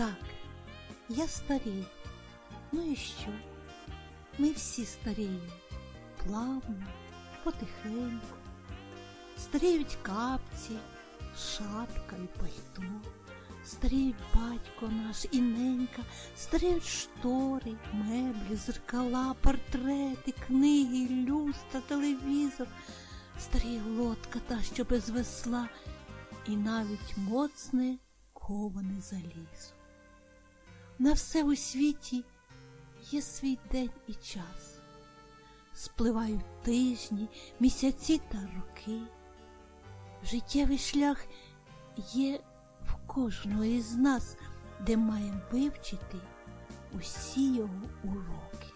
Так, я старію. Ну і що? Ми всі старіємо. Плавно, потихеньку. Старіють капці, шапка і пальто. Старіють батько наш і ненька, старіють штори, меблі, зеркала, портрети, книги, люстра, телевізор, старіє лодка та, що без весла, і навіть моцне коване залізо. На все у світі є свій день і час. Спливають тижні, місяці та роки. Життєвий шлях є в кожного із нас, де маємо вивчити усі його уроки.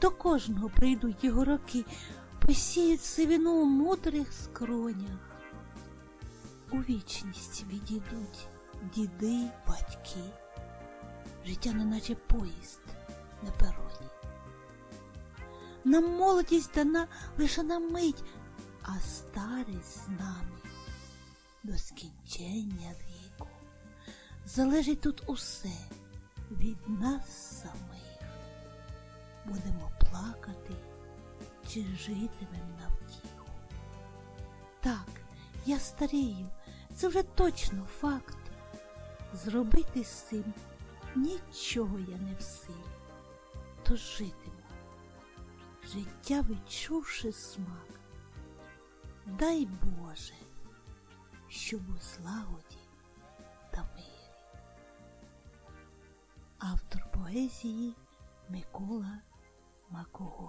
До кожного прийдуть його роки, посіють сивину у мудрих скронях. У вічність відійдуть діди, батьки. Життя не наче поїзд на пероні. Нам молодість дана лише на мить, а старість з нами до скінчення віку. Залежить тут усе від нас самих. Будемо плакати чи житимем на втіху. Так, я старію, це вже точно факт. Зробити з цим нічого я не в силі, то житиму, життя відчувши смак. Дай Боже, щоб у злагоді та мирі. Автор поезії Микола Макогон